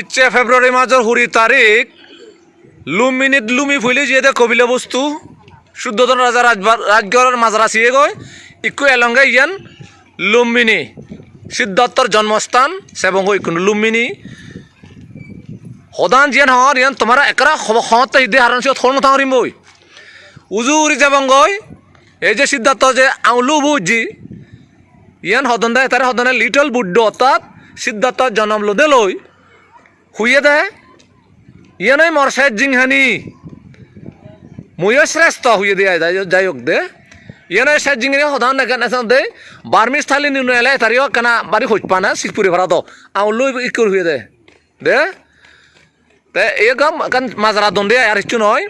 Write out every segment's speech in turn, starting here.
ইচ্ছে ফেব্রুৱাৰী মাহৰ ষোড়ি তাৰিখ লুম্বিনীত লুমি ফুলি যিহেতু কবিলে বস্তু। শুদ্ধতন ৰাজা ৰাজবাৰ ৰাজগড়ৰ মাজৰ আছিয়ে গৈ ইকু এলংগে ইয়ান লুম্বিনী সিদ্ধাৰ্থৰ জন্মস্থান সেবঙ্গ ইকুন লুম্বিনী সদান জিয়ান হর ইয়ান তোমার একরা খমত ইদে হারণ সিও থল নথা হরিম বই। উজু উৰি যাবংগৈ এই যে সিদ্ধাৰ্থ যে আউলু বুজি ইয়ান সদন দে তাৰে সদনে লিটল বুদ্ধ অৰ্থাৎ সিদ্ধাৰ্থ জন্ম লোদে লৈ শুয়ে দে। ইয়ানই মরসাদ জিংহানি। ময়ো শ্রেষ্ঠ শুয়ে দিয়ে যাই হোক দে। ইয়ানই সাত জিংহানি, সদান নাচান দে। বার্মিস থালি এলাই তারিও কেনা বাড়ি খোঁজ পা না শিখপুরি ভাড়া তো আউলু ইকুর শুয়ে দে। দে। তে এই গাম মাজরা দন্দে, আর কিছু নয়।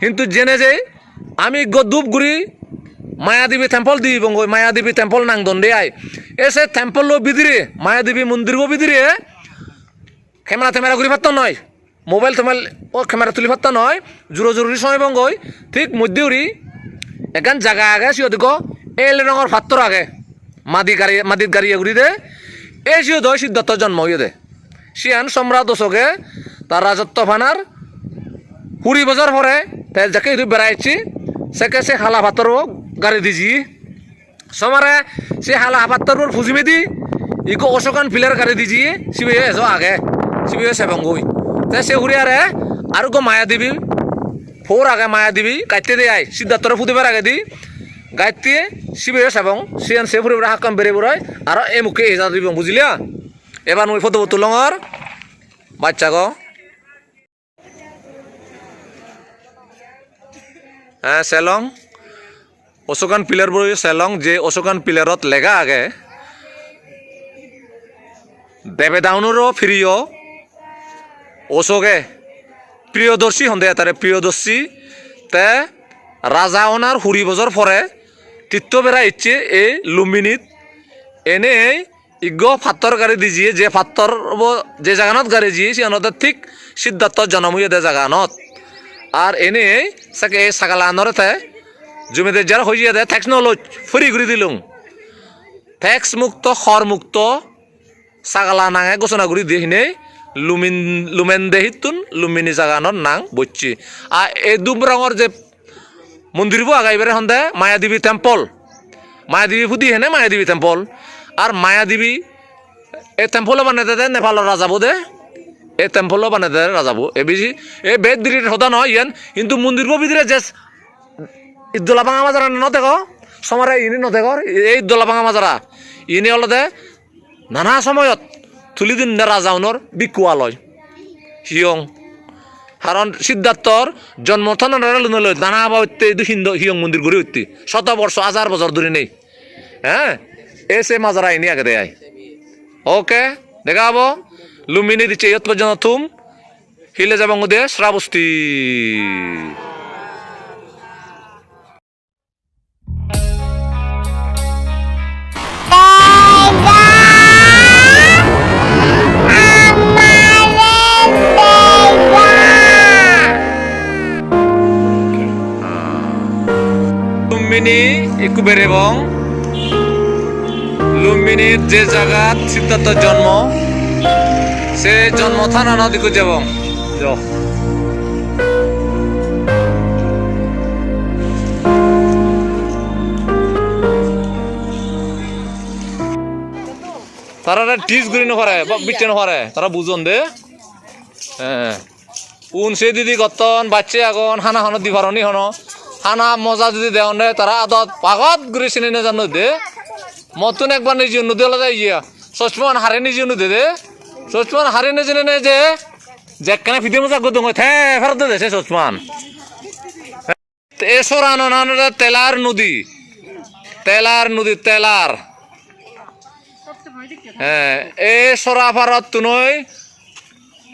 কিন্তু জেনে যে, আমি গদুপগুড়ি মায়াদেবী টেম্পল দি বঙ্গ মায়াদেবী টেম্পল নাং দন্দে আই। এসে টেম্পল বিদিরে, মায়াদেবী মন্দির বিদিরে ক্যামেরা ট্যামেরা ঘুরি পারতাম নয় মোবাইল টোবাইল ও ক্যামেরা তুলি পারতাম নয় জোরো জরুরি সময় বঙ্গই ঠিক মধ্যে উড়ি এখান জায়গা আগে সিও দেখো এল রঙের ফাত্তর আগে মাদি গাড়ি মাদির গাড়ি ঘুরি দে এই সিও দয় সিদ্ধার্থ জন্ম হইয়ে দে সিয়ান সম্রাট দশকে তার রাজত্ব ফানার কুড়ি বছর পরে তাই যাকে বেড়াইছি সেকে সে হালা ভাতর গাড়ি দিছি সমারে সে হালা ভাতর ফুজিমে দি ইকো অশোকান ফিলার গাড়ি দিছি সিবে এসো আগে সিবে সেবঙ্গুই তাই সে ঘুরি আরে আর গো মায়া দিবি ফোর আগে মায়া দিবি গাইতে দিয়ে আই সিদ্ধার্থর ফুদিবার আগে দি, গাইতে সিবে সেবং সিয়ান সে ফুরি হাকাম বেড়ে বেড়াই আর এ মুখে এজা দিবং বুঝলিয়া এবার মুই ফটো তুলঙর বাচ্চা গো হ্যাঁ চেলং। অশোকান পিলারবোৰ চেলং, যে অশোকান পিলাৰত লেগা আগে। দেবেদাউনৰো প্ৰিয় অশোকে প্ৰিয়দৰ্শী সন্দেহ তাৰে প্ৰিয়দৰ্শী। তে ৰাজা অনাৰ হুৰি বজৰ ফৰে তীৰ্থ বেড়া ইচ্ছে এই লুম্বিনীত। এনেই ইগ ফাত্তর গাড়ি দিজিয়ে যে ফাত্তর যে জাগানত গাড়ি দিয়ে সিয়ানতে ঠিক সিদ্ধার্থ জন্ম হইয়া দে জাগানত। আর এনে সাকে এই সাগালা আনরতে জমিতে যারা হইয়া দে ট্যাক্স নলজ ফ্রি করে দিলুম ট্যাক্স মুক্ত খর মুক্ত সাগালা নাঙে ঘোষণা করে দিয়ে। হিনে লুমিন লুমেন দেহিতুন লুমিনি জাগানত নাং বচ্ছি আর এই দুম রঙর যে মন্দিরবো আগাইবারে হন্দে মায়াদেবী টেম্পল মায়াদেবী ফুদি হেনে মায়াদেবী টেম্পল আর মায়াদেবী এই টেম্পল বানাতে দে নেপালৰ ৰাজাবো দে এই টেম্পল বানাতে দে ৰাজাবো এ বেছি এই বেদ বিৰিৰ সদা নহয় ইয়ান কিন্তু মন্দিৰবো বিদিৰে যে ইদোলা ভাঙা মাজারা নদেখ সমারে ইনি নদেখ এই দোলা ভাঙা মাজারা ইনি অলদে নানা সময়ত তুলি দিন ৰাজাউনৰ বিকুৱালয়। হিয়ং। কাৰণ সিদ্ধাৰ্থৰ জন্মস্থান লুনলৈ নানা বাবতে হিন্দ হিয়ং মন্দির গড়ে উঠতি শত বর্ষ হাজার বছর ধরে নেই। হ্যাঁ এসে মাজারা ইনি আগে দেয় ওকে দেখা হব। লুম্বিনি দিচ্ছে ইয়ত পর্যন্ত থুম। হিলে যাবং দে শ্রাবস্তি লুম্বিনি বেড়ে এবং লুম্বিনীর যে জায়গাত সিদ্ধার্থর জন্ম, সে জন্ম থানা নদীকে যাব যাও। তারা টিস গুলি নকরে বা বিচ্ছে নকরে তারা বুঝন দে। হ্যাঁ। উন সে দিদি গতন, বাচ্চে আগন, হানা হন দি ভারনি হন। হানা মজা যদি দেওয়া দে তারা আদত পাগত ঘুরে চিনি না জানো দে। মতন একবার নিজে নদী হলে ইয়া সচমান হারে নিজে নদী দে। সচমান হারে নিজে নে যে যে কেন ফিদে মজা গদুং থে ফেরত দে সে সচমান এসরা নন তেলার নদী। তেলার নদী তেলার হ্যাঁ এ সরাফারত তুনই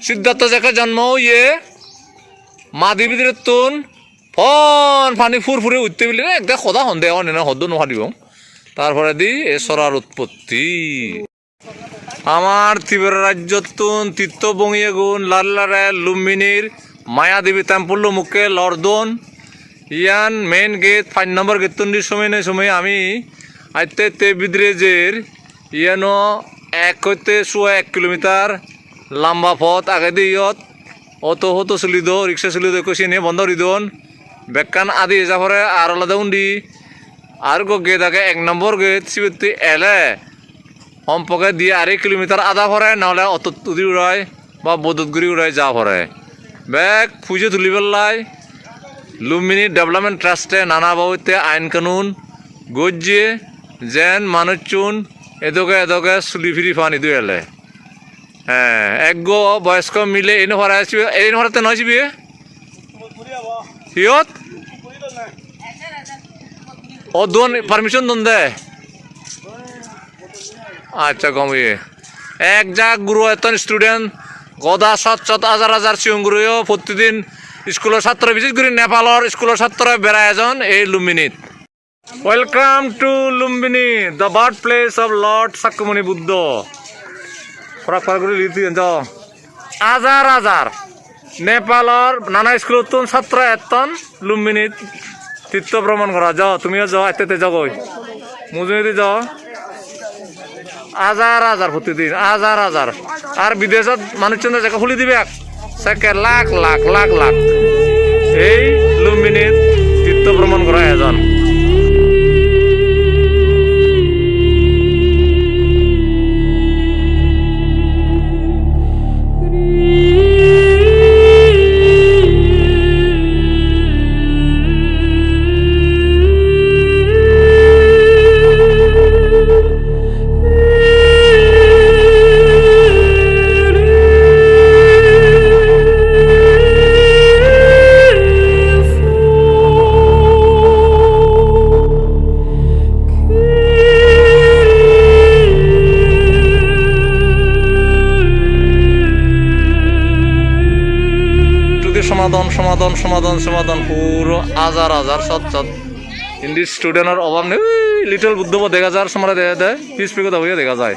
সিদ্ধার্থ জন্ম ইয়ে। মাদি বিদির তুন। ফন, পানি ফুর ফুরে উঠতে বিলি না? একটা সদা সন্দেহ অন্য সদ্য নোহারিব তারপরে দি এ সরার উৎপত্তি আমার ত্রিপুরা রাজ্যতুন বঙিয়ে গুণ লাল্লারে লুম্বিনীর মায়াদেবী টেম্পল মুখে লর্দন ইয়ান main gate five number gate তুন্ডির সময় নেই সময় আমি আইতে তে বিদ্রেজের ইয়ানো এক হইতে সোয়া এক কিলোমিটার লম্বা পথ। আগে দিয়ে ইয়ত অটো হতো চলি দো রিক্সা চলি দো কষি নিয়ে বন্ধ করে দোন। বেকান আদি পরে আর আলাদা উন্ডি আর গো গে থাকে এক নম্বর গেট সিবিতি এলে সম্পর্কে দিয়ে আড়াই কিলোমিটার আধা ভরে নহলে অটো তুলি উড়াই বা বদতগুড়ি উড়াই যা ভরে বেগ খুঁজে তুলি পেলাই লুম্বিনী ডেভেলপমেন্ট ট্রাস্টে নানা বাবুতে আইন কানুন, গজ্জে যেন মানুষচুন এদকে এদকে চুলি ফিরি ফানি দুই এলে। হ্যাঁ এক গো বয়স্ক মিলে এনে ভরা আসবি এনে ভরাতে নয় সিয়ত ও দোন পারমিশন দন দে আচ্ছা কমিয়ে এক যা গুরু এতন স্টুডেন্ট গদা সৎ হাজার হাজার চিয়ং গুরুও প্রতিদিন স্কুলের ছাত্র বিশেষ করে নেপালৰ স্কুলের ছাত্র বেড়ায় এজন এই লুম্বিনীত welcome to Lumbini the birth place of lord Shakyamuni Buddha ফরাক ফরাক করে লিখি যাও হাজার হাজার নেপালৰ নানা স্কুলত ছাত্র এতন লুম্বিনীত তীর্থ ভ্রমণ করা যাও, তুমিও যাও এতে যাও গই মুজুমিতে যাও। হাজার হাজার প্রতিদিন হাজার হাজার আর বিদেশত মানুষজন জায়গা খুলি দিবে সেকে লাখ লাখ লাখ লাখ। এই লুম্বিনীর তীর্থ ভ্রমণ করা এজন। সমাধান সমাধান, পুরো হাজার হাজার সৎ সৎ। হিন্দি স্টুডেন্টের অভাব নেই। লিটল বুদ্ধ দেখা যার সময় দেখা দেয় পিস পিকতা হয়ে দেখা যায়।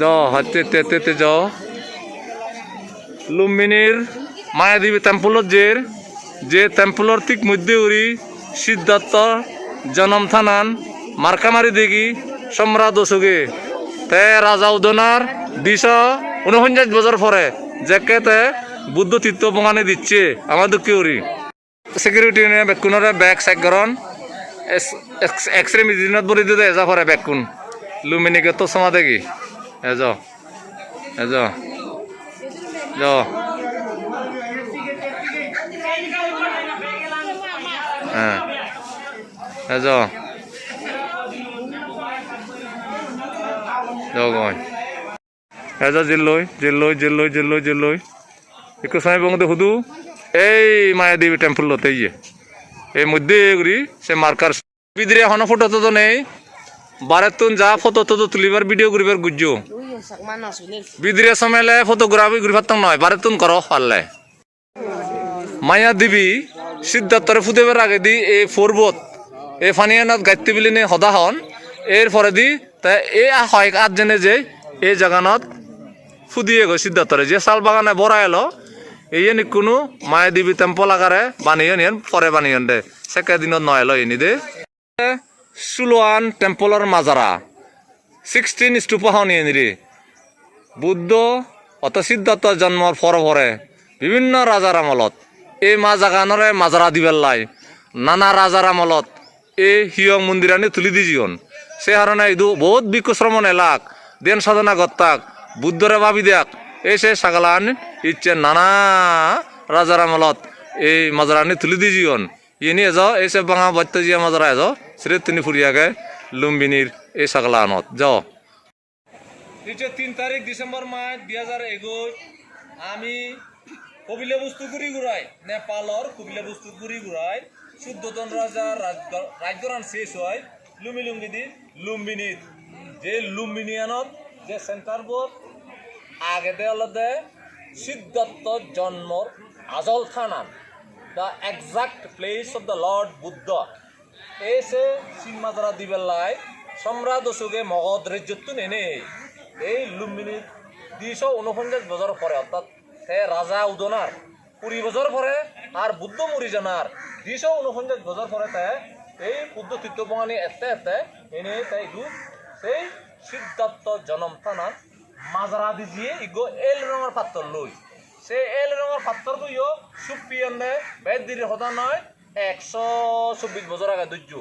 য হাতে তে তে য লুম্বিনীর মায়াদেবী টেম্পলত যে যে টেম্পলৰ ঠিক মধ্যে উৰি সিদ্ধাৰ্থ জনম থানান মার্কামারি দেখি সম্রাট অশোকে। তে রাজা উদনার দিশ উনপঞ্চাশ বছর পরে যেকে তে বুদ্ধ তীর্থ বঙানি দিচ্ছে, আমাদের কি উরি সিকিউরিটি বেকুনরে বেগ চেকরণ এক্স রে মিজিনত বলি দিতে এজা পরে বেকুন। লুমিনিকে তো সমা দেখি। এজ এজ হ্যাঁ এজ এজ জেল লৈ জেল লৈ জেল লৈ জেল লৈ জেল লৈ একটু সময় বঙ্গতে হুদু এই মায়াদেবী টেম্পল লতে ইয়ে এই মধ্যে এগুলি সে মার্কার বিদ্রে এখনও ফটো তো নেই। বারে তুন যা ফটো তো তুলিবার ভিডিও করিবার গুজ্জো. বিদ্রে সময়লে ফটোগ্রাফি করি পারতাম নয় বারে তুন করো পারলে। মায়া দেবী সিদ্ধার্থরে ফুদেবার আগে দি এই পর্বত এই ফানিয়ানত গাইতে বিলি নে সদা হন। এর পরে দি তা এই হয় আট জেনে যে এই জাগানত ফুদিয়ে গো সিদ্ধার্থরে, যে শাল বাগানে বড়া এলো এই নি কোনো মায়া দেবী টেম্পল আকারে বানিয়ে নিয়েন পরে বানিয়ে দে। সেকে দিনত নয় এলো এনি দে। সুলোয়ান টেম্পলৰ মাজারা সিক্সটিন স্তূপা নিয়ে নিরে বুদ্ধ অত সিদ্ধার্থ জন্মর পরে পরে বিভিন্ন রাজার আমলত এই মা জাগানরে মাজারা দিবেলাই নানা রাজার আমলত এই হিয়ং মন্দিরানি তুলি দি জীবন সে কারণে ইদু বহুত বিকুশ্রমণ এলাক। দেন সাধনা গত্তাক। বুদ্ধরে ভাবি দেখ এই সে সাগালান, ইচ্ছে নানা রাজার আমলত এই মাজারানি তুলি দি জীবন ইনি এজ এই সে বাঙা বত্য জিয়া মাজারা এজ, শ্রী তিনি ফুরিয়াকে লুম্বিনীর এই সাগলানত। যাও। নিচে তিন তারিখ ডিসেম্বর মাস দুই হাজার একুশ, আমি কবিলে বস্তু ঘুরি ঘুরাই নেপালর কবিলে বস্তু ঘুরি ঘুরাই শুদ্ধতন রাজার রাজ্যরান শেষ হয়, লুমি লুম্বিনি লুম্বিনিত। যে লুম্বিনিয়ানত যে সেন্টার আগে দেওয়ালতে সিদ্ধার্থ জন্মর আজল থানান the exact place of the lord Buddha এসে সিনমাদারা দিবেলাই সম্রাট অশোকে মগধ রাজ্যত্ব নেনে। এই লুম্বিনী দুইশো উনপঞ্চাশ বছর পরে, অর্থাৎ সে রাজা উদনার কুড়ি বছর পরে আর বুদ্ধ মরিজনার দুইশো উনপঞ্চাশ বছর পরে তে এই বুদ্ধ তীর্থ এতে এতে এনে তাই সেই সিদ্ধার্থ জনম থানার মাজরা দি দিয়ে ইগো এল রঙের পাত্র লই। সে এল রঙের পাত্র বইও সুপিয়নে বেদির হতা নয় একশো চব্বিশ বছর আগে দুর্য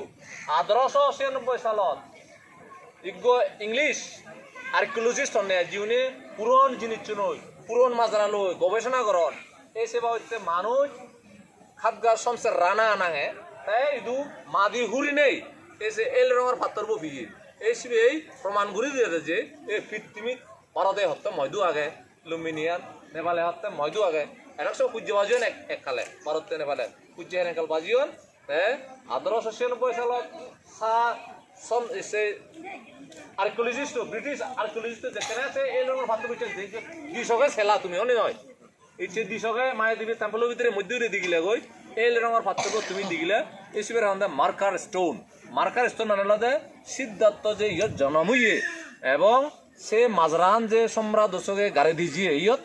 আঠারোশো ছিয়ানব্বই সালত ইগো ইংলিশ আর্কিওলজিস্ট হনে যিনি পুরন জিনিস নই, পুরন মাজরা লই গবেষণা করন। এই সেবা হচ্ছে মানুষ খাদগার সমসে রানা আনাঙে তাই ইদু মাদি হুরি নেই। এসে এল রঙের পাত্তর বফি এই এই প্রমাণ ঘুরি দিয়ে যে এই পৃথিবী ভারতে হত্যা ময়দু আগে। লুমিনিয়ান নেপালে হত্যা ময়দু আগে। এরক সব সূর্য বাজিও এক এককালে ভারতে নেপালে। সূর্য এনেকাল বাজিও আঠারোশো ছিয়ানব্বই সালত সা সম সে আর্কিওলজিস্ট ব্রিটিশ আর্কিওলজিস্ট যেখানে আছে, এই রঙের ভাত বুঝছেন দিশকে ছেলা তুমি অনে নয় যে দিশকে মায়া দেবী টেম্পলের ভিতরে মধ্যে দিগিলে গই এই রঙের পাত্রক তুমি দিগিলে শিবের হন্দে মার্কার স্টোন মার্কার স্টোন আনলাদে সিদ্ধার্থ যে ইয়ত জন্মইয়ে। এবং সে মাজরান যে সম্রাট দশকে গাড়ি দিজিয়ে ইয়ত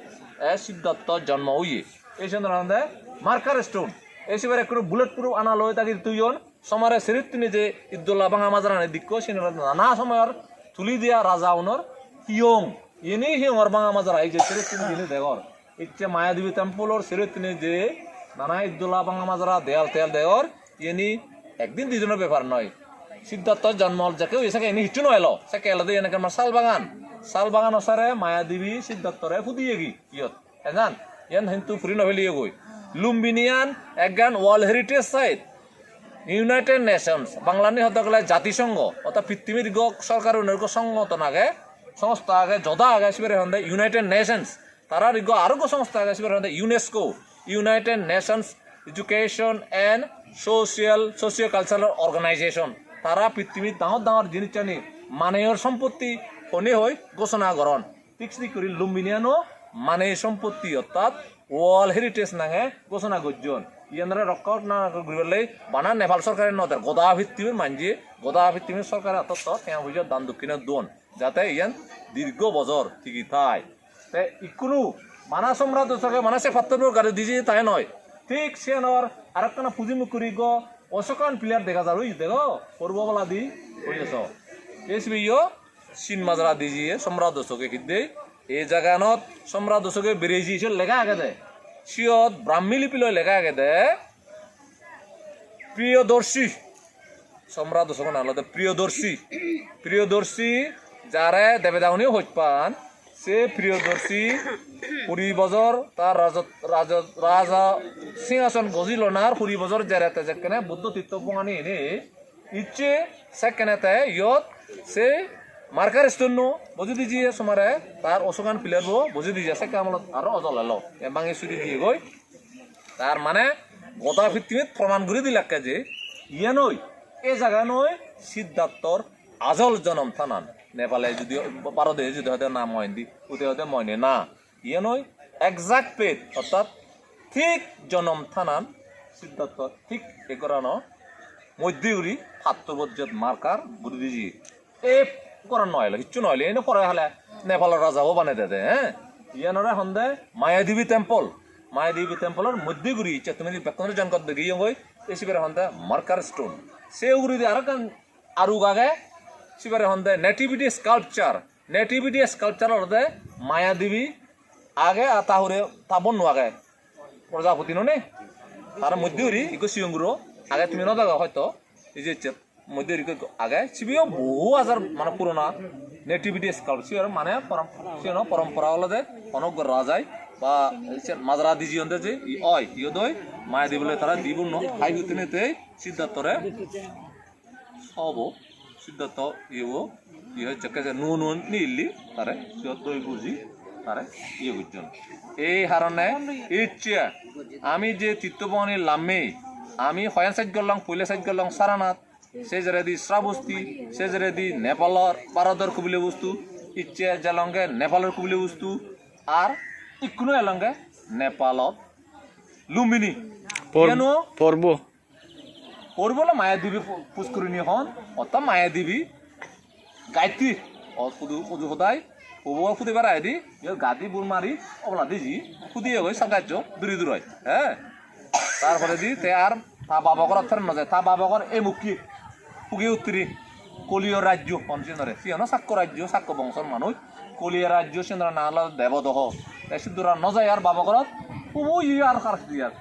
এ সিদ্ধার্থ জন্ম হইয়ে। এই হন্দে মার্কার স্টোন। এই শিবের একটু বুলেট প্রুফ আনা লয় তাকে তুইজন সমারে সিরিত তিনি যে ইদ্দুল্লাহ বাঙা মাজরানে দিক্ষ সে নানা সময়ের তুলি দিয়া রাজা উনর হিয়ং ইনি হিয়ংর বাঙা মাজরা, এই যে সিরিত তিনি দিনে দেগর। ইচ্ছে মায়াদেবী টেম্পলর সিরিত তিনি যে নানা ইদ্দুল্লাহ বাঙা মাজরা দেয়াল তেয়াল দেগর, ইনি একদিন দুজনের ব্যাপার নয়। সিদ্ধার্থ জন্ম যাকে এসাকে এনে হিচু নয় লো সে কেলা দিয়ে এনেকে আমার শাল বাগান। শাল বাগান ওসারে মায়াদেবী সিদ্ধার্থরে ফুদিয়ে গি ইয়ত এজান, ইয়ান হিন্তু ফুরি নভেলিয়ে গই লুম্বিনিয়ান একগান world heritage site united nations বাংলানি হতকলে জাতিসংঘ অর্থাৎ পৃথিবীর গ সরকার উন্নয়ন সংগঠন আগে সংস্থা আগে, যদা আগে সিবারে হন্দে ইউনাইটেড নেশনস তারা রিগ আরোগ্য সংস্থা আগে সিবারে হন্দে UNESCO united nations education and social socio cultural organisation তারা পৃথিবীর ডাঙর ডাঙর জিনিস জানি মানেয়র সম্পত্তি হনে হৈ ঘোষণা করন ঠিক করি লুম্বিনিয়ানো মানে সম্পত্তি অর্থাৎ ওয়ার্ল্ড হেরিটেজ নাঙে ঘোষণা করজন ইয়ানরা রক্ষা না করিবলে বানা নেপাল সরকারের নদের গদা ভিত্তিমির মানজি গদা ভিত্তিমির সরকারের হাতত তেওঁ বুঝে দান দক্ষিণে দোন যাতে ইয়ান দীর্ঘ বছর ঠিকই থাই। তে ইকুনো মানা সম্রাট দশকে মানাসে ফাত্তর গাড়ি দিজি তাই নয়। ঠিক সে নর আর একটা পুজিমুখ করি গ, অশোকান প্লেয়ার দেখা যার ওই দেখো পূর্ববেলা দি বুঝেছ এসবি চীন মাজরা দিজিয়ে সম্রাট দশকে কিদ্দে। এই জাগানত সম্রাট দশকে বেরেজি লেখা আগে দে। সিয়ত ব্রাহ্মী লিপিলৈ লেখা আগে দে। প্রিয়দর্শী সম্রাট দশক নালতে প্রিয়দর্শী প্রিয়দর্শী যারে দেবেদাউনি হইত পান, সে প্রিয়দর্শী পুরী বজর তার রাজ রাজ রাজা সিংহাসন গজিল নার পুরী বজর জেরাতে যেখানে বুদ্ধ তীর্থ পঙানি এনে, ইচ্ছে সেখানেতে ইয়ত সে মার্কার স্টোন বুঝি দিজিয়ে সমারে তার অশোকান প্লেয়ার বো বুঝি দিজিয়ে সে কামলত আরও অজল এলো। বাঙি চুরি দিয়ে গই তার মানে গদা ভিত্তিমিত প্রমাণ করে দিলাকে যে ইয়ে নই এ জায়গা নয় সিদ্ধার্থর আজল জনম থানান। নেপালে যদি ভারতে যদি হয়তো না ময়ন্দি উতে হয়তো ময়নে না। ইয়ে নয় একজাক্ট পেট অর্থাৎ ঠিক জনম থানান সিদ্ধার্থ ঠিক একরানো মধ্যগুড়ি সাত্তর বজ্জত মার্কার গুরু দিজি এই করার নয় কিচ্ছু নয় এনে পরে হলে নেপালের রাজাও বানাই দে হ্যাঁ? ইয়ানরে সন্ধে মায়াদেবী টেম্পল মায়াদেবী টেম্পলের মধ্যগুড়ি ইচ্ছা তুমি বেতনের জনকত দেখি গই এই শিবের সন্ধে মার্কার স্টোন। সে উগুড়ি দিয়ে আরও আরু গাগে শিবের সন্ধে নেটিভিটি স্কাল্পচার। নেটিভিটি স্কাল্পচার হতে মায়াদেবী আগে আর তাহুরে তাবন আগে প্রজাপতি নে তার মধ্যে ইকো সিয়ংগুরো আগে তুমি নদাগা হয়তো এই যে মধ্যে আগে সিবিও বহু হাজার মানে পুরোনা নেটিভিটি স্কাল্পচার মানে পরম্পরা হলো যে অনক রাজাই বা মাজরা দিজি অন্তে যে অয় ইয় দই মায়া দিবলে তারা দিব ন। হাই হুতিনেতে সিদ্ধার্থরে সব সিদ্ধার্থ ইয়ে ইয়ে যাকে যে নু নু নিলি তারে দই বুঝি তারে ইয়ে বুঝছেন এই হারণে ইচ্ছে, আমি যে তীর্থবনী লামে আমি হয়ান সাইড গেলাম পইলে সাইড গেলাম সারানাথ সে জেরেদি শ্রাবস্তি সে জেরেদি নেপালর ভারতের কুবিলে বস্তু ইচ্ছে জেলঙ্গে নেপালের কুবিলে বস্তু আর ইকুনো এলঙ্গে নেপালত লুম্বিনী। কেন? পর্ব। পড়বলে মায়াদেবী পুষ্করিণী হন অত মায়াদেবী গায়ত্রী ও শুধু সদায় হব ফুদে বেড়াই দি গাদি বুর মারি অবলা দি দিজি ফুদিয়ে গই সাকার্য দূরে দূর হয় হ্যাঁ তারপরে দি তে আর তা বাবাকর অর্থের নজায় তা বাবাকর এ মুখি ফুগে উত্তরি কলীয় রাজ্য পঞ্চিনরে সিহন সাক্য রাজ্য সাক্য বংশর মানুষ কলিয়া রাজ্য সেন্দ্র না হলো দেবদহ তাই সিদ্ধরা নজায় আর বাবা ঘরত ও ই আর কার আর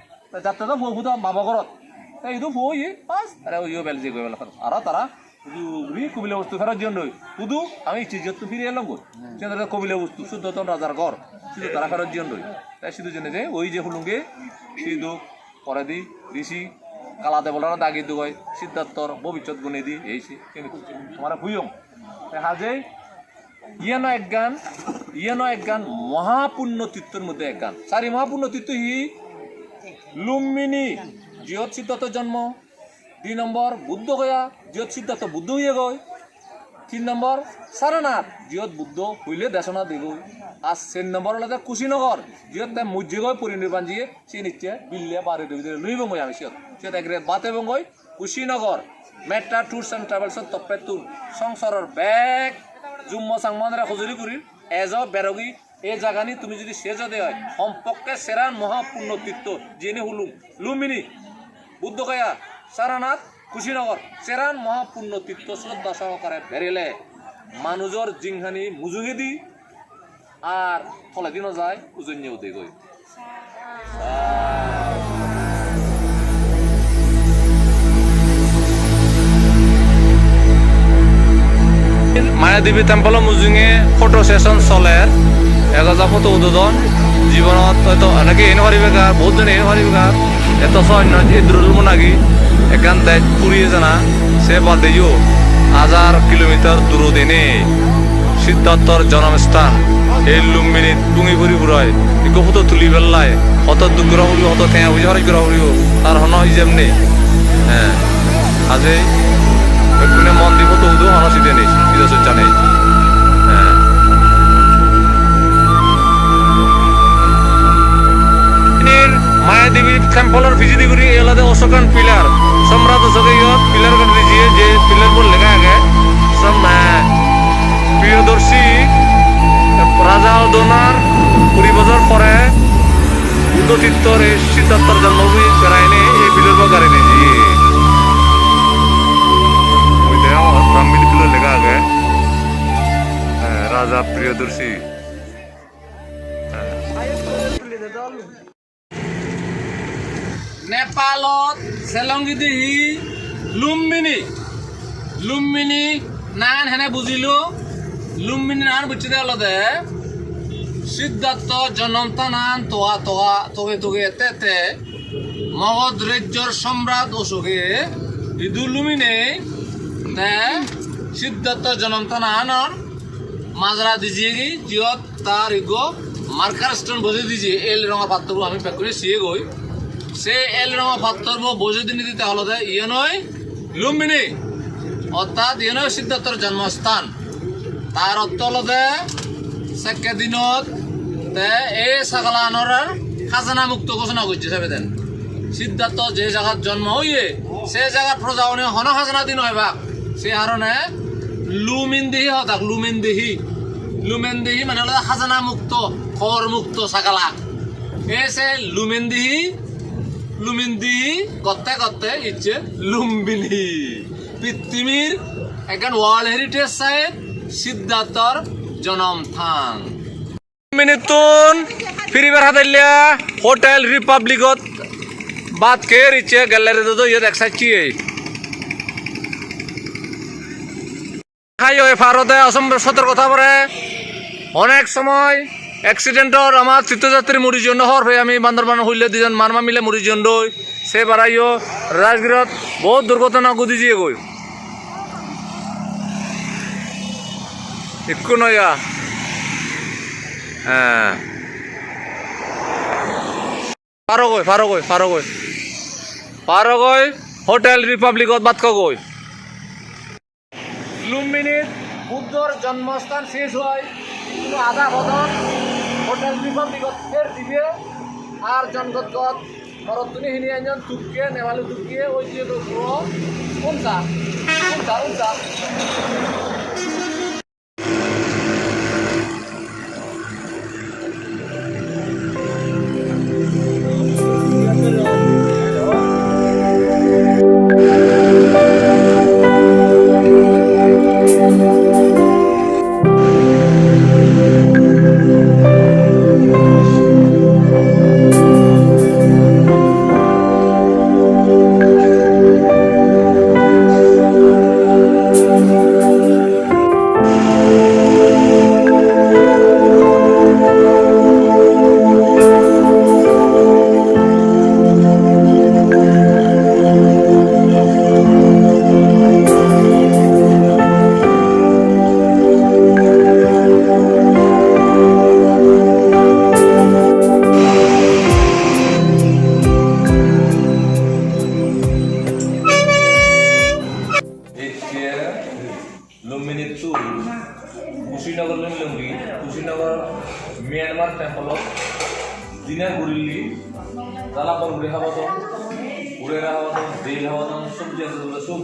যাতে তো বহু বাবা ঘরত এই তো বই বাস আরে ওই বেল যে গই বেলা আর তারা শুধু কবিলা বস্তু ফেরার জন্য শুধু আমি তো ফিরে এলাম গো। সেটা কবিলা বস্তু শুদ্ধ তো রাজার ঘর শুধু তারা ফেরার জন্য তাই শুধু জন্য যে ওই যে হুলুঙ্গে সিধু পরে দি ঋষি কালা দেবলার দাগি দুগই, সিদ্ধার্থর ভবিষ্যৎ গুণে দি, এই তোমার ভুয়ং হাজে, ইয়ানো এক গান, ইয়ানো এক গান মহাপুণ্য তীর্থর মধ্যে এক গান। সারি মহাপুণ্য তীর্থ হি, লুম্বিনী জিয়ত সিদ্ধার্থ জন্ম। দুই নম্বর বুদ্ধ গয়া জিয়ত সিদ্ধার্থ বুদ্ধ হয়ে গয়। তিন নম্বর সারনাথ। জিয়ত বুদ্ধ হইলে দেশনা দিব আর তিন নম্বর হলো কুশীনগর। জিয়ত তাই মজ্জি গয় পরিনির্বাণ দিয়ে সে নিচ্ছে বিল্লে বারে দেবী লইব গই আমি সিয়ত সিয়ত এক বাতে বঙ্গই কুশীনগর মেট্রা ট্যুরস এণ্ড ট্ৰেভেলছত তপে তুল সংসাৰৰ বেগ জুম্ম চাংমানরা সজুরি করি এজ বেরগি এই জাগানি তুমি যদি সে যদি হয় সম্পর্কে সেরান মহাপূর্ণ তীর্থ জেনে হুলুম লুম্বিনী বুদ্ধগয়া সারানাথ কুশীনগর। সেরান মহাপূর্ণ তীর্থ শ্রদ্ধা সহকারে বেরিলে মানুষের জিংহানি মুজুগে দি আর ফলে দিনও যায় উজন্য উদে গই মায়াদেৱী টেম্পলৰ মুজুঙে ফটো সেশন চলে। এগজা ফটো উদ্বোধন। জীৱনত হয়তো এনেকে এনে পাৰিবে গা বহুত জনে এনে পাৰিবে গা এত অন্য এই দূরম নাগি। একান দেশ ফুরিয়ে জানা, সে বাদেও হাজার কিলোমিটার দূর দিনে সিদ্ধার্থর জন্মস্থান, এই লুম্বিনী টুঙি ফুরি ফুরায় ইকো তুলি পেলাই হত দুখ গ্রহ ফুরিব হত ঠেঙা বুঝি হরাই গ্রহ ফুরিব তার হন হিজেমনি হ্যাঁ আজি কোনে মন দিব তো উদো হন সিদে নেই সজ্জা নেই হ্যাঁ। মায়াদেবী টেম্পলের ভিজিটি করি এলাদে অশোকান পিলার সম্রাট অশোকে ইয়ত পিলার করে দিজিয়ে যে পিলার বল লেখা আগে সব প্রিয়দর্শী রাজা দোনার কুড়ি বছর পরে উদতীর্থর এই সিদ্ধার্থর জন্মভূমি বেড়াইনে এই পিলার গাড়ি নিয়েছি ওই দেখা আমার ব্রাহ্মী পিলার লেখা আগে হ্যাঁ, রাজা প্রিয়দর্শী নেপালত চেলংগি দিহি লুম্বিনী। লুম্বিনী নান হেনে বুজিলো। লুম্বিনী নান বুঝছি দেওয়ালতে সিদ্ধার্থ জনমতা নান, তোয়া তোয়া, তোগে তোগে তেতে মগধ রাজ্যর সম্রাট অশোকে ইদু লুমিনে তে সিদ্ধার্থ জনমতা নানর মাজরা দিজিয়ে গি। জিয়ত তার ইগো মার্কার স্টোন বসে দিজিয়ে। এল রঙা পাত্রগুলো আমি প্যাক করে সিয়ে গই। সে এল রঙা পাত্রব বসে দিনে দিতে হলো দে ইয়ে নয়, লুম্বিনী। অর্থাৎ ইয়ে নয়, সিদ্ধার্থর জন্মস্থান। তার অর্থ হলো দে সেকে দিনত তে এই সাগলা আনরার খাজানা মুক্ত ঘোষণা করছে সাবে দেন। সিদ্ধার্থ যে জায়গার জন্ম হইয়ে, সে জায়গার প্রজাউনি হন খাজানা দিন হয় বাক সে কারণে লুমিনদিহি হতাক, লুমিনদিহি। লুমেনদিহি মানে হলো খাজানা মুক্ত কর মুক্ত সাগালা এসে লুমেনদিহি লুমিনদিহি করতে করতে ইচ্ছে। লুম্বিনী। পৃথিবীর একখান ওয়ার্ল্ড হেরিটেজ সাইট সিদ্ধার্থর জনম থান। মিনিটুন ফিরিবার হাতাইলিয়া হোটেল রিপাবলিকত বাদ কে রিচে গ্যালারিতে তো ইয়ে দেখছি খাই ওই ভারতে অসম সতর্কতা পরে অনেক সময় অ্যাক্সিডেন্টর আমার তীর্থযাত্রী মুড়ির জন্য হর হয়ে আমি বান্দরবান হইলে দুজন মারমা মিলে মুড়ির জন্য সে বাড়াইও রাজগিরত বহুত দুর্ঘটনা গুদি দিয়ে গই একটু নয়া হ্যাঁ। পারো গই পারো গই পারো গই পারো গই হোটেল রিপাবলিকত বাতক গই লুম্বিনীর বুদ্ধর জন্মস্থান শেষ হয় কিন্তু আধা বদল হোটেল রিপাবলিকত ফের দিবে। আর জনগতগত মরতুনি হিনি একজন তুপকে নেওয়ালে তুপকে ওই যে কোনটা? কোনটা? কোনটা?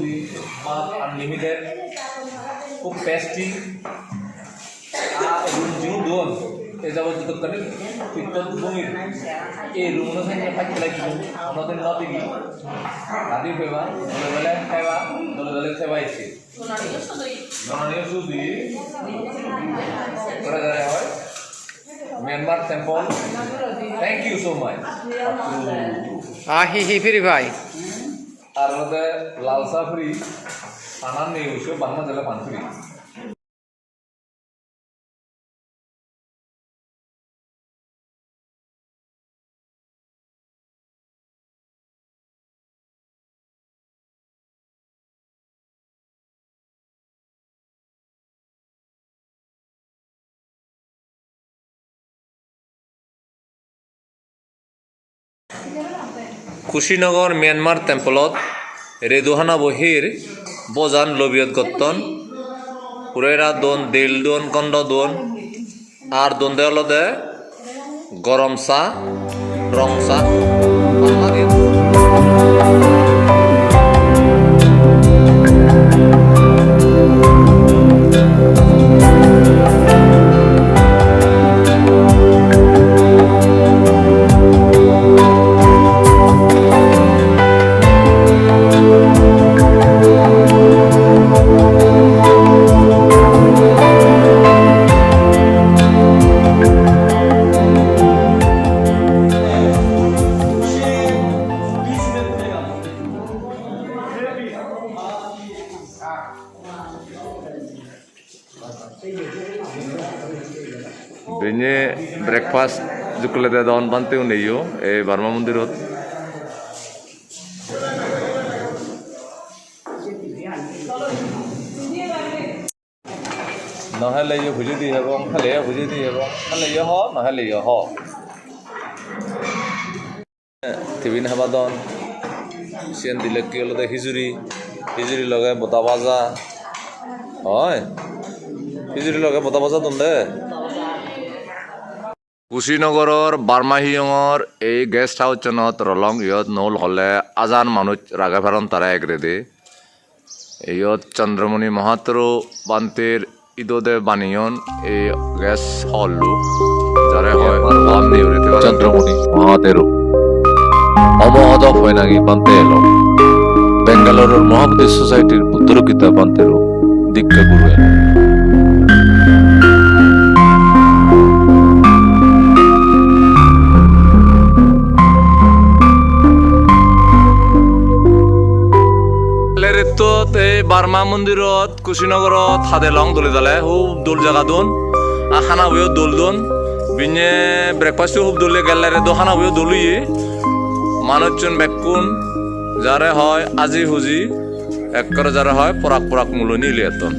সবজি মাছ আনলিমিটেড খুব টেস্টি আর যিনি দোন এ যাব যতক্ষণে কীর্তন ভূমির এই রুমগুলো থেকে থাকতে লাগবে আমাদের নদী কি রাতি খাইবা দলে দলে খাইবা দলে দলে খাইবাইছে জননীয় সুদি করে দেওয়া হয় Myanmar temple thank you so much আহি হি, ফিরি ভাই। আর মধ্যে লালসা ফ্রি আনার নেই ওইসব বাংলা জেলা পান ফ্রি। কুশীনগৰ ম্যানমাৰ টেম্পলত রেদুহানা বহির বজান লবিয়ত গত্তন উরেরা দোন, দিল দোন, কন্দ দোন আর দোন দেওয়ালদে গরম চা রং চা ব্ৰেকফাষ্ট জুকলে দন বান্তেও নেইও এই বাৰ্মা মন্দিৰত নহ'লে ইয়ে ভুজি দি যাব খালে ভুজি দি যাব খালে ইয়ে হ নহ'লে ইয়ে হ। টিফিন খাবা দন, চিয়েন দিলে কি হ'লে খিচুৰি খিচুৰি লগাই বতা ভাজা। হয় খিচুৰি লগাই বতা ভাজা দন দে। কুশীনগৰৰ বাৰ্মাহিয়ঙৰ এই গেষ্ট হাউচনত ৰলং ইয়ত নল হ'লে আজান মানুহ ৰাগাভাৰণ তাৰা এগ্ৰেদে ইয়ত চন্দ্ৰমণি মহাত্ৰো বান্তিৰ ইদোদে বানিয়ন এই গেষ্ট হল্লু যাৰে হয় চন্দ্রমণি মহাদেরু অমহদ ফৈনাগি পান্তেলো বেঙ্গালোরের মহাবতী সোসাইটির বুদ্ধরকিতা পান্তেরু দীক্ষা গুরু ঋতুত বাৰ্মা মন্দিৰত, কুশীনগৰত সাদে লং দলি দালে, খুব দোল জাগা দোন। আর খানা বইও দোল দোন। বিনে ব্রেকফাস্টও খুব দলে গেলারে দো, খানা বইও দলুই মানুষজন বেকুন যারে হয় আজি হুজি একরে যারে হয় পরাক পরাক মুলনি লিয়াতন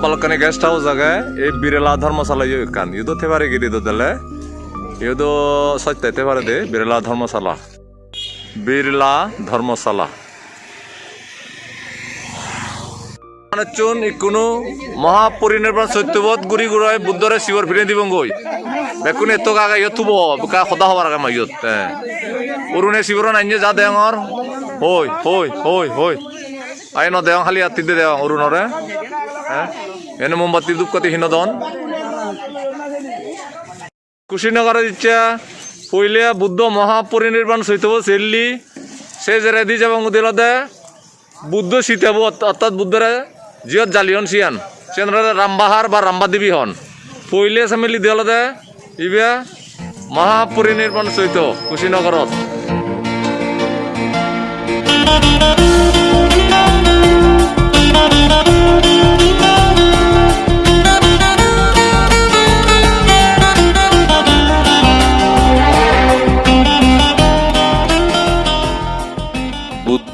বালকানি গেস্ট হাউস জায়গায় এই বিরেলা ধর্মশালা ইয়ে কান ইউদো থেবারে গিরি দো দলে, ইউদো সত্যাইতে পারে দে বিরেলা ধর্মশালা বিড়লা ধর্মশালা চুন ইকুনো মহাপরিনির্বাণ সত্যবোধ গুড়ি গুড়াই বুদ্ধরে শিবর ফিরে দিব গই। বেকুন এত কাকা ইয়ত থুব কা সদা হবার আগে মাইয়ত অরুণে শিবর নাইনে যা দেঙর হই হই হই হই। আই ন দেওয়া খালি আত্মি দে অরুণরে হ্যাঁ এনে মোমবাতি ধূপকাতি হিনদন কুশীনগরে ইচ্ছা পইলে বুদ্ধ মহাপরিনির্বাণ সৈতব সেল্লি, সে জেরে দি যাব দিলতে বুদ্ধ সীতাব অর্থাৎ বুদ্ধরে জিয়ত জালিয়ন সিয়ান। সিয়ান রামবাহার বা রামবাদেবী হন। পইলে সামিলি দিলতে ইবে মহাপরিনির্বাণ সৈত কুশীনগরত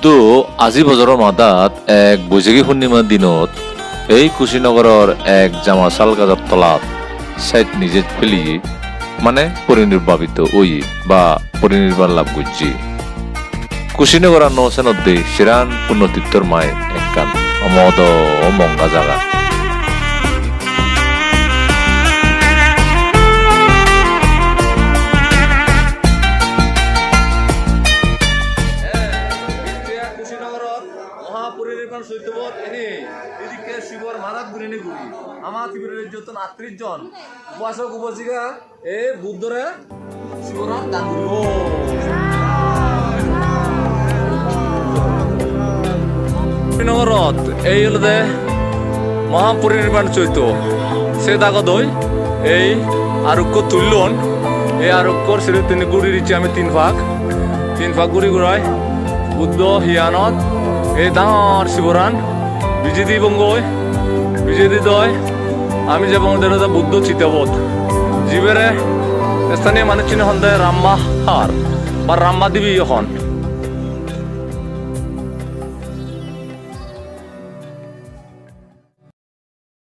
বুদ্ধ আজি বজাৰৰ মাদাত এক বৈশাখী পূৰ্ণিমাৰ দিনত এই কুশীনগৰৰ এক জামা শাল গাজৰ তলাত চাইড নিজে ফেলি মানে পরিনির্বাপিত ওই বা পরিনির্বাণ লাভ করছি কুশীনগর নৌসেনদ্দে শিরান পুণ্যতীর্থর মায়ের একখান অমদ অমঙ্গা মঙ্গা জাগা। মহাপুরের সৈত্যবোধ, এনে এদিকে শিবর মারাত ঘুরে নে ঘুরি। আমার ত্রিপুরের যতন আত্রিশ জন। উপাসক উপসিকা এ বুদ্ধরা শিবরাত দান এই হল দে মহাপরিনির্বাণ চৈত সে দাগত হই এই আরোগ্য তুললন এই আরোগ্যর শ্রী তিনি গুড়ি দিচ্ছি আমি তিন ভাগ। তিন ভাগ গুড়ি গুড়াই বুদ্ধ, হিয়ানত এই ডাঙৰ শিবরান বিজেদি বঙ্গই বিজেদি দয় আমি যে বঙ্গদের বুদ্ধ চিতাবোধ জীবেরে স্থানীয় চিহ্ন হন্দায় রাম্মা হার, বা রাম্মা দেবী এখন